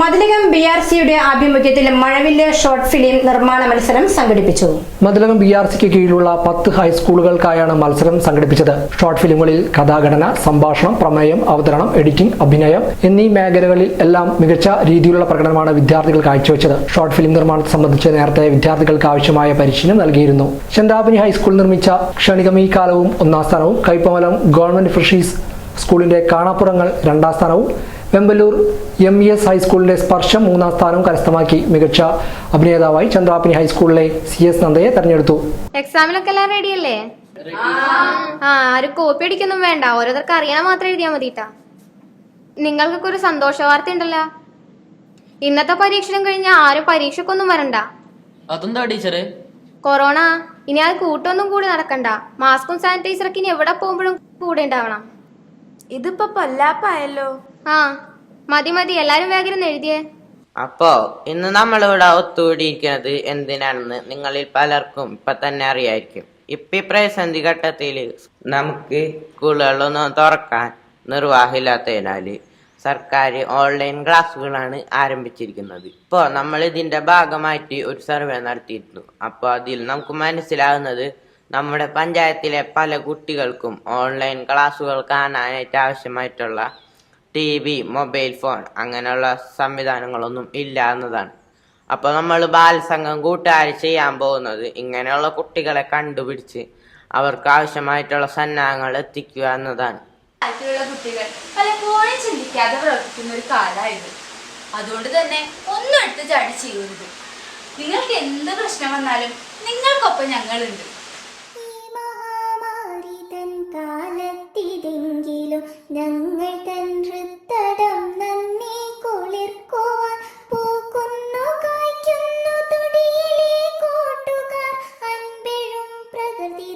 Mathilakam B R സിയുടെ ആഭിമുഖ്യത്തിൽ മഴവില്ല് short film നിർമ്മാണ മത്സരം സംഘടിപ്പിച്ചു. മതിലകം ബി ആർ സിക്ക് കീഴിലുള്ള പത്ത് ഹൈസ്കൂളുകൾക്കായാണ് മത്സരം സംഘടിപ്പിച്ചത്. ഷോർട്ട് ഫിലിമുകളിൽ കഥാഘടന സംഭാഷണം പ്രമേയം അവതരണം എഡിറ്റിംഗ് അഭിനയം എന്നീ മേഖലകളിൽ എല്ലാം മികച്ച രീതിയിലുള്ള പ്രകടനമാണ് വിദ്യാർത്ഥികൾ കാഴ്ചവെച്ചത്. ഷോർട്ട് ഫിലിം നിർമ്മാണത്തെ സംബന്ധിച്ച് നേരത്തെ വിദ്യാർത്ഥികൾക്ക് ആവശ്യമായ പരിശീലനം നൽകിയിരുന്നു. ചന്താപിനി ഹൈസ്കൂൾ നിർമ്മിച്ച ക്ഷണികമീ കാലവും ഒന്നാം സ്ഥാനവും കൈപ്പമലം ഗവൺമെന്റ് ഫിഷീസ് സ്കൂളിന്റെ കാണാപ്പുറങ്ങൾ രണ്ടാം സ്ഥാനവും വെമ്പലൂർ എം ഇ എസ് ഹൈസ്കൂളിലെ സ്പർശം മൂന്നാം സ്ഥാനവും കരസ്ഥമാക്കി മികച്ച അഭിനേതാവായി ചന്ദ്രാപിനി ഹൈസ്കൂളിലെ സി എസ് നന്ദയെ തെരഞ്ഞെടുത്തു. എക്സാമിനൊക്കെ എല്ലാം റെഡിയല്ലേ? ആ ആരും കോപ്പി അടിക്കൊന്നും വേണ്ട. ഓരോരുത്തർക്ക് അറിയാൻ മാത്രം എഴുതിയാൽ മതിട്ടാ. നിങ്ങൾക്കൊക്കെ ഒരു സന്തോഷ വാർത്ത ഉണ്ടല്ലോ. ഇന്നത്തെ പരീക്ഷണം കഴിഞ്ഞ ആരും പരീക്ഷക്കൊന്നും വരണ്ട. അതെന്താ ടീച്ചറെ? കൊറോണ. ഇനി അത് കൂട്ടൊന്നും കൂടി നടക്കണ്ട. മാസ്കും സാനിറ്റൈസറൊക്കെ ഇനി എവിടെ പോകുമ്പോഴും കൂടെ ഉണ്ടാവണം. ഇതിപ്പോ പൊല്ലാപ്പായല്ലോ. ആ മതി മതി എല്ലാരും വേഗം എഴുതിയേ. അപ്പോ ഇന്ന് നമ്മളിവിടെ ഒത്തുകൂടിയിരിക്കുന്നത് എന്തിനാണെന്ന് നിങ്ങളിൽ പലർക്കും ഇപ്പൊ തന്നെ അറിയായിരിക്കും. ഇപ്പൊ ഈ പ്രതിസന്ധി ഘട്ടത്തിൽ നമുക്ക് സ്കൂളുകളൊന്നും തുറക്കാൻ നിർവാഹമില്ലാത്തതിനാല് സർക്കാർ ഓൺലൈൻ ക്ലാസ്സുകളാണ് ആരംഭിച്ചിരിക്കുന്നത്. ഇപ്പോൾ നമ്മൾ ഇതിന്റെ ഭാഗമായിട്ട് ഒരു സർവേ നടത്തിയിരുന്നു. അപ്പോൾ അതിൽ നമുക്ക് മനസ്സിലാകുന്നത് നമ്മുടെ പഞ്ചായത്തിലെ പല കുട്ടികൾക്കും ഓൺലൈൻ ക്ലാസ്സുകൾ കാണാനായിട്ട് ആവശ്യമായിട്ടുള്ള ടി വി മൊബൈൽ ഫോൺ അങ്ങനെയുള്ള സംവിധാനങ്ങളൊന്നും ഇല്ല എന്നതാണ് അപ്പോൾ നമ്മൾ ബാലസംഘം കൂട്ടുകാർ ചെയ്യാൻ പോകുന്നത് ഇങ്ങനെയുള്ള കുട്ടികളെ കണ്ടുപിടിച്ച് അവർക്ക് ആവശ്യമായിട്ടുള്ള സന്നാഹങ്ങൾ എത്തിക്കുക എന്നതാണ്. കുട്ടികൾ പലപ്പോഴും ചിന്തിക്കാതെ പ്രവർത്തിക്കുന്ന ഒരു കാലമായത് അതുകൊണ്ട് തന്നെ ഒന്നും എടുത്ത് ചാടി ചെയ്യരുത് നിങ്ങൾക്ക് എന്ത് പ്രശ്നം വന്നാലും നിങ്ങൾക്കൊപ്പം ഞങ്ങളുണ്ട്.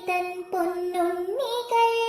തൻ പൊന്നുണ്ണികൾ